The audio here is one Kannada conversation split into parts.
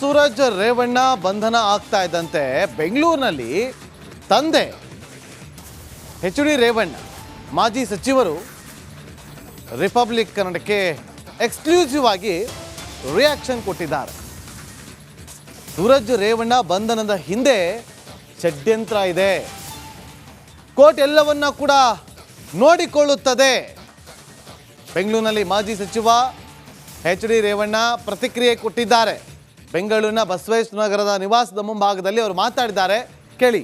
ಸೂರಜ್ ರೇವಣ್ಣ ಬಂಧನ ಆಗ್ತಾ ಇದ್ದಂತೆ ಬೆಂಗಳೂರಿನಲ್ಲಿ ತಂದೆ ಎಚ್ ಡಿ ರೇವಣ್ಣ, ಮಾಜಿ ಸಚಿವರು ರಿಪಬ್ಲಿಕ್ ಕನ್ನಡಕ್ಕೆ ಎಕ್ಸ್ಕ್ಲೂಸಿವ್ ಆಗಿ ರಿಯಾಕ್ಷನ್ ಕೊಟ್ಟಿದ್ದಾರೆ. ಸೂರಜ್ ರೇವಣ್ಣ ಬಂಧನದ ಹಿಂದೆ ಷಡ್ಯಂತ್ರ ಇದೆ. ಕೋರ್ಟ್ ಎಲ್ಲವನ್ನ ಕೂಡ ನೋಡಿಕೊಳ್ಳುತ್ತದೆ. ಬೆಂಗಳೂರಿನಲ್ಲಿ ಮಾಜಿ ಸಚಿವ ಎಚ್ ಡಿ ರೇವಣ್ಣ ಪ್ರತಿಕ್ರಿಯೆ ಕೊಟ್ಟಿದ್ದಾರೆ. ಬೆಂಗಳೂರಿನ ಬಸವೇಶ್ವರ ನಗರದ ನಿವಾಸದ ಮುಂಭಾಗದಲ್ಲಿ ಅವರು ಮಾತಾಡಿದ್ದಾರೆ. ಕೇಳಿ.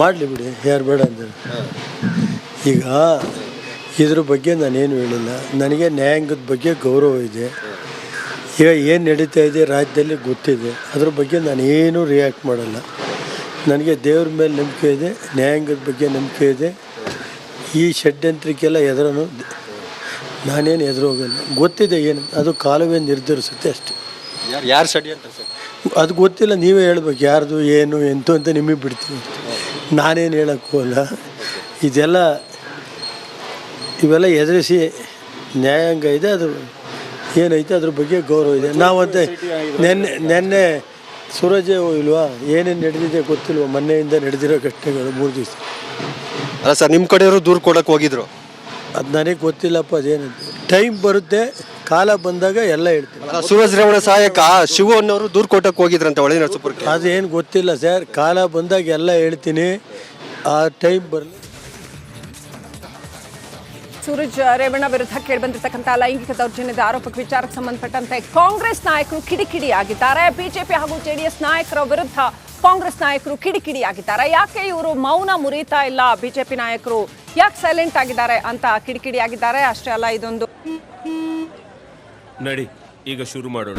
ಮಾಡಲಿ ಬಿಡಿ, ಯಾರು ಬೇಡ ಅಂದರು ಈಗ ಇದ್ರ ಬಗ್ಗೆ ನಾನೇನು ಹೇಳಿಲ್ಲ. ನನಗೆ ನ್ಯಾಯಾಂಗದ ಬಗ್ಗೆ ಗೌರವ ಇದೆ. ಈಗ ಏನು ನಡೀತಾ ಇದೆ ರಾಜ್ಯದಲ್ಲಿ ಗೊತ್ತಿದೆ. ಅದ್ರ ಬಗ್ಗೆ ನಾನೇನು ರಿಯಾಕ್ಟ್ ಮಾಡಲ್ಲ. ನನಗೆ ದೇವ್ರ ಮೇಲೆ ನಂಬಿಕೆ ಇದೆ, ನ್ಯಾಯಾಂಗದ ಬಗ್ಗೆ ನಂಬಿಕೆ ಇದೆ. ಈ ಷಡ್ಯಂತ್ರಕ್ಕೆಲ್ಲ ಎದುರನು ನಾನೇನು ಎದುರೋಗಲ್ಲ. ಗೊತ್ತಿದೆ ಏನು? ಅದು ಕಾಲವೇ ನಿರ್ಧರಿಸುತ್ತೆ ಅಷ್ಟೇ. ಯಾರು ಯಾರು ಅಂತ ಸರ್? ಅದು ಗೊತ್ತಿಲ್ಲ ನೀವೇ ಹೇಳ್ಬೇಕು ಯಾರ್ದು ಏನು ಎಂತು ಅಂತ ನಿಮಗೆ ಬಿಡ್ತೀನಿ. ನಾನೇನು ಹೇಳೋಕ್ಕೂ ಹೋಗಲ್ಲ ಇದೆಲ್ಲ ಇವೆಲ್ಲ ಎದುರಿಸಿ ನ್ಯಾಯಾಂಗ ಇದೆ ಅದು ಏನೈತೆ ಅದ್ರ ಬಗ್ಗೆ ಗೌರವ ಇದೆ. ನಾವಂತೆ ನೆನ್ನೆ ನೆನ್ನೆ ಸೂರಜೇ ಇಲ್ವಾ ಏನೇನು ನಡೆದಿದೆ ಗೊತ್ತಿಲ್ವ ಮೊನ್ನೆಯಿಂದ ನಡೆದಿರೋ ಘಟನೆಗಳು ಮೂರು ದಿವಸ. ಅಲ್ಲ ಸರ್ ನಿಮ್ಮ ಕಡೆಯವರು ದೂರು ಕೊಡೋಕೆ ಹೋಗಿದ್ರು. ಅದು ನನಗೆ ಗೊತ್ತಿಲ್ಲಪ್ಪ ಅದೇನಂತ ಟೈಮ್ ಬರುತ್ತೆ ಕಾಲ ಬಂದಾಗ ಎಲ್ಲ ಹೇಳ್ತೀನಿ. ಸುರೇಶ್ ಸೂರಜ್ ರೇವಣ್ಣ ಸಹಾಯಕ ಶಿವ ಅನ್ನೋರು ದೂರ ಕೊಟ್ಟಕ್ಕೆ ಹೋಗಿದ್ರಂತೆ ಒಳ್ಳೆ ನರಸೀಪುರಕ್ಕೆ. ಅದೇನು ಗೊತ್ತಿಲ್ಲ ಸರ್ ಕಾಲ ಬಂದಾಗ ಎಲ್ಲ ಹೇಳ್ತೀನಿ. ಆ ಟೈಮ್ ಬರಲಿ ಸೂರಜ್ ರೇವಣ್ಣ ವಿರುದ್ಧ ಕೇಳಿಬಂದಿರತಕ್ಕಂಥ ಲೈಂಗಿಕ ದೌರ್ಜನ್ಯದ ಆರೋಪಕ್ಕೆ ವಿಚಾರಕ್ಕೆ ಸಂಬಂಧಪಟ್ಟಂತೆ ಕಾಂಗ್ರೆಸ್ ನಾಯಕರು ಕಿಡಿಕಿಡಿ ಆಗಿದ್ದಾರೆ ಬಿಜೆಪಿ ಹಾಗೂ ಜೆಡಿಎಸ್ ನಾಯಕರ ವಿರುದ್ಧ ಕಾಂಗ್ರೆಸ್ ನಾಯಕರು ಕಿಡಿಕಿಡಿ ಆಗಿದ್ದಾರೆ ಯಾಕೆ ಇವರು ಮೌನ ಮುರಿತಾ ಇಲ್ಲ ಬಿಜೆಪಿ ನಾಯಕರು? ಯಾಕೆ ಸೈಲೆಂಟ್ ಆಗಿದ್ದಾರೆ ಅಂತ ಕಿಡಿಕಿಡಿ ಆಗಿದ್ದಾರೆ ಅಷ್ಟೇ ಅಲ್ಲ ಇದೊಂದು ನಡಿ ಈಗ ಶುರು ಮಾಡೋಣ.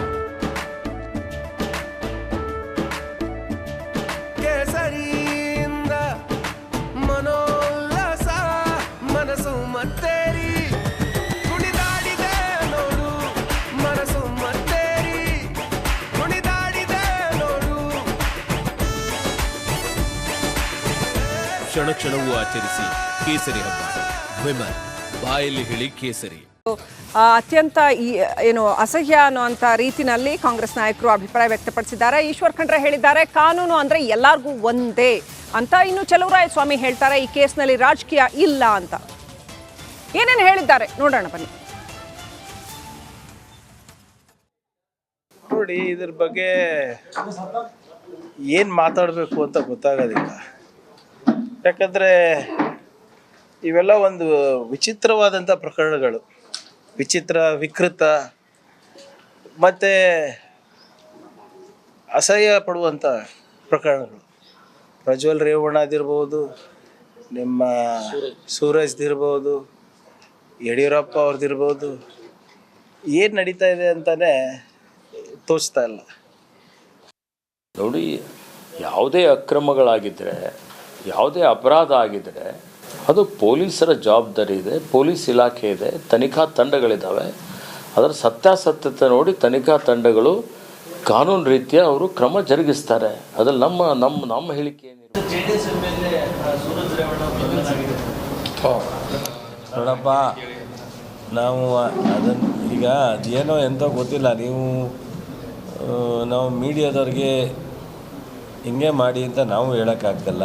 ಕೇಸರಿಯಿಂದ ಮನೋಲ್ಲಾಸ ಮನಸ್ಸು ಮತ್ತೇರಿ. ಕುಣಿದಾಡಿದೆ ನೋಡು ಮನಸ್ಸು ಮತ್ತೇರಿ. ಕುಣಿದಾಡಿದೆ ನೋಡು. ಕ್ಷಣ ಕ್ಷಣವೂ ಆಚರಿಸಿ. ಕೇಸರಿ ಹಬ್ಬ. ವಿಮಲ್ ಬಾಯಲ್ಲಿ ಹೇಳಿ ಕೇಸರಿ. ಅತ್ಯಂತ ಈ ಏನು ಅಸಹ್ಯ ಅನ್ನುವಂಥ ರೀತಿನಲ್ಲಿ ಕಾಂಗ್ರೆಸ್ ನಾಯಕರು ಅಭಿಪ್ರಾಯ ವ್ಯಕ್ತಪಡಿಸಿದ್ದಾರೆ. ಈಶ್ವರ್ ಖಂಡ್ರೆ ಹೇಳಿದ್ದಾರೆ ಕಾನೂನು ಅಂದ್ರೆ ಎಲ್ಲರಿಗೂ ಒಂದೇ ಅಂತ ಇನ್ನು ಚಲುವರಾಯ ಸ್ವಾಮಿ ಹೇಳ್ತಾರೆ ಈ ಕೇಸ್ನಲ್ಲಿ ರಾಜಕೀಯ ಇಲ್ಲ ಅಂತ. ಏನೇನು ಹೇಳಿದ್ದಾರೆ? ನೋಡೋಣ ಬನ್ನಿ. ನೋಡಿ ಇದ್ರ ಬಗ್ಗೆ ಏನು ಮಾತಾಡಬೇಕು ಅಂತ ಗೊತ್ತಾಗೋದಿಲ್ಲ. ಯಾಕಂದರೆ ಇವೆಲ್ಲ ಒಂದು ವಿಚಿತ್ರವಾದಂಥ ಪ್ರಕರಣಗಳು. ವಿಚಿತ್ರ, ವಿಕೃತ. ಮತ್ತು ಅಸಹ್ಯ ಪಡುವಂಥ ಪ್ರಕರಣಗಳು. ಪ್ರಜ್ವಲ್ ರೇವಣ್ಣದಿರ್ಬೋದು ನಿಮ್ಮ ಸೂರಜ್ದಿರ್ಬೋದು ಯಡಿಯೂರಪ್ಪ ಅವ್ರದ್ದಿರ್ಬೋದು ಏನು ನಡೀತಾ ಇದೆ ಅಂತಲೇ ತೋಚ್ತಾ ಇಲ್ಲ. ನೋಡಿ, ಯಾವುದೇ ಅಕ್ರಮಗಳಾಗಿದ್ದರೆ ಯಾವುದೇ ಅಪರಾಧ ಆಗಿದ್ದರೆ ಅದು ಪೊಲೀಸರ ಜವಾಬ್ದಾರಿ ಇದೆ ಪೊಲೀಸ್ ಇಲಾಖೆ ಇದೆ ತನಿಖಾ ತಂಡಗಳಿದ್ದಾವೆ. ಅದರ ಸತ್ಯಾಸತ್ಯತೆ ನೋಡಿ ತನಿಖಾ ತಂಡಗಳು ಕಾನೂನು ರೀತಿಯ ಅವರು ಕ್ರಮ ಜರುಗಿಸ್ತಾರೆ. ಅದ್ರಲ್ಲಿ ನಮ್ಮ ನಮ್ಮ ನಮ್ಮ ಹೇಳಿಕೆ ನೋಡಪ್ಪ ನಾವು ಅದನ್ನು ಈಗ ಅದೇನೋ ಎಂತ ಗೊತ್ತಿಲ್ಲ. ನೀವು ನಾವು ಮೀಡಿಯಾದವ್ರಿಗೆ ಹಿಂಗೆ ಮಾಡಿ ಅಂತ ನಾವು ಹೇಳೋಕ್ಕಾಗ್ತಲ್ಲ.